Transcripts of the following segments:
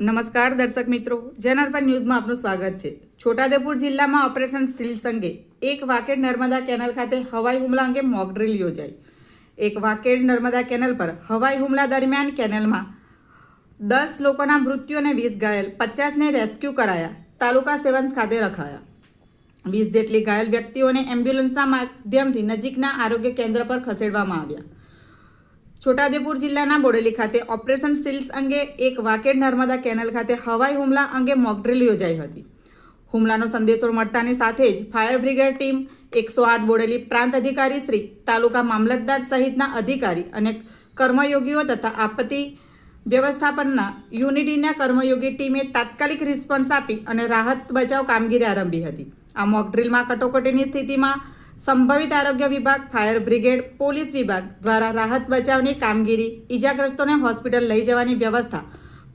નમસ્કાર દર્શક મિત્રો જેનર પર ન્યૂઝમાં આપનું સ્વાગત છે. છોટાદેપુર જિલ્લામાં ઓપરેશન સીલ અંગે એક વાકેડ નર્મદા કેનલ ખાતે હવાઈ હુમલા અંગે મોક ડ્રીલ યોજાઈ. એક વાકેડ નર્મદા કેનલ પર હવાઈ હુમલા દરમિયાન કેનલમાં દસ લોકોના મૃત્યુ અને વીસ ઘાયલ, પચાસને રેસ્ક્યુ કરાયા, તાલુકા સેવન્સ ખાતે રખાયા. વીસ જેટલી ઘાયલ વ્યક્તિઓને એમ્બ્યુલન્સના માધ્યમથી નજીકના આરોગ્ય કેન્દ્ર પર ખસેડવામાં આવ્યા. છોટાઉદેપુર જિલ્લાના બોડેલી ખાતે ઓપરેશન સિલ્સ અંગે એક વાકેડ નર્મદા કેનલ ખાતે હવાઈ હુમલા અંગે મોકડ્રીલ યોજાઈ હતી. હુમલાનો સંદેશો મળતાની સાથે જ ફાયર બ્રિગેડ ટીમ એકસો આઠ બોડેલી પ્રાંત અધિકારી શ્રી તાલુકા મામલતદાર સહિતના અધિકારી અને કર્મયોગીઓ તથા આપત્તિ વ્યવસ્થાપનના યુનિટીના કર્મયોગી ટીમે તાત્કાલિક રિસ્પોન્સ આપી અને રાહત બચાવ કામગીરી આરંભી હતી. આ મોકડ્રીલમાં કટોકટીની સ્થિતિમાં સંભવિત આરોગ્ય વિભાગ, ફાયર બ્રિગેડ, પોલીસ વિભાગ દ્વારા રાહત બચાવની કામગીરી ઈજાગ્રસ્તોને હોસ્પિટલ લઈ જવાની વ્યવસ્થા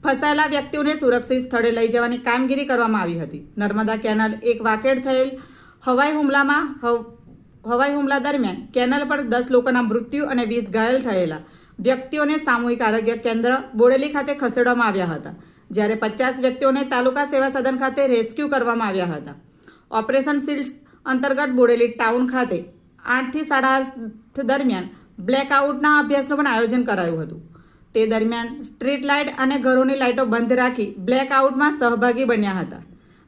ફસાયેલા વ્યક્તિઓને સુરક્ષિત સ્થળે લઈ જવાની કામગીરી કરવામાં આવી હતી. નર્મદા કેનાલ એક વાકેડ થયેલ હવાઈ હુમલામાં હવ- હવાઈ હુમલા દરમિયાન કેનલ પર દસ લોકોના મૃત્યુ અને વીસ ઘાયલ થયેલા વ્યક્તિઓને સામૂહિક આરોગ્ય કેન્દ્ર બોડેલી ખાતે ખસેડવામાં આવ્યા હતા, જ્યારે પચાસ વ્યક્તિઓને તાલુકા સેવા સદન ખાતે રેસ્ક્યુ કરવામાં આવ્યા હતા. ઓપરેશન સીલ્સ અંતર્ગત બોડેલી ટાઉન ખાતે આઠથી સાડા આઠ દરમિયાન બ્લેકઆઉટના અભ્યાસનું પણ આયોજન કરાયું હતું. તે દરમિયાન સ્ટ્રીટ લાઇટ અને ઘરોની લાઇટો બંધ રાખી બ્લેકઆઉટમાં સહભાગી બન્યા હતા.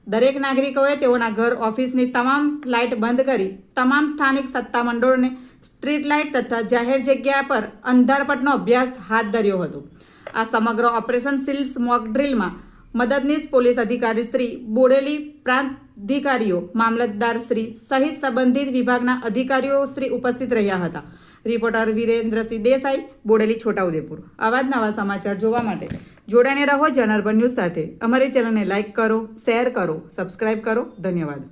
દરેક નાગરિકોએ તેઓના ઘર ઓફિસની તમામ લાઇટ બંધ કરી તમામ સ્થાનિક સત્તામંડળોને સ્ટ્રીટ લાઇટ તથા જાહેર જગ્યા પર અંધારપટનો અભ્યાસ હાથ ધર્યો હતો. આ સમગ્ર ઓપરેશન સિલ્સ મોક ડ્રીલમાં મદદનીશ પોલીસ અધિકારી શ્રી બોડેલી પ્રાંત અધિકારીઓ, મામલતદાર શ્રી સહિત સંબંધિત વિભાગના અધિકારીઓ શ્રી ઉપસ્થિત રહ્યા હતા. રિપોર્ટર વિરેન્દ્રસિંહ દેસાઈ, બોડેલી છોટાઉદેપુર. આવા જ નવા સમાચાર જોવા માટે જોડાને રહો જનરબન ન્યૂઝ સાથે. અમારી ચેનલને લાઇક કરો, શેર કરો, સબસ્ક્રાઇબ કરો. ધન્યવાદ.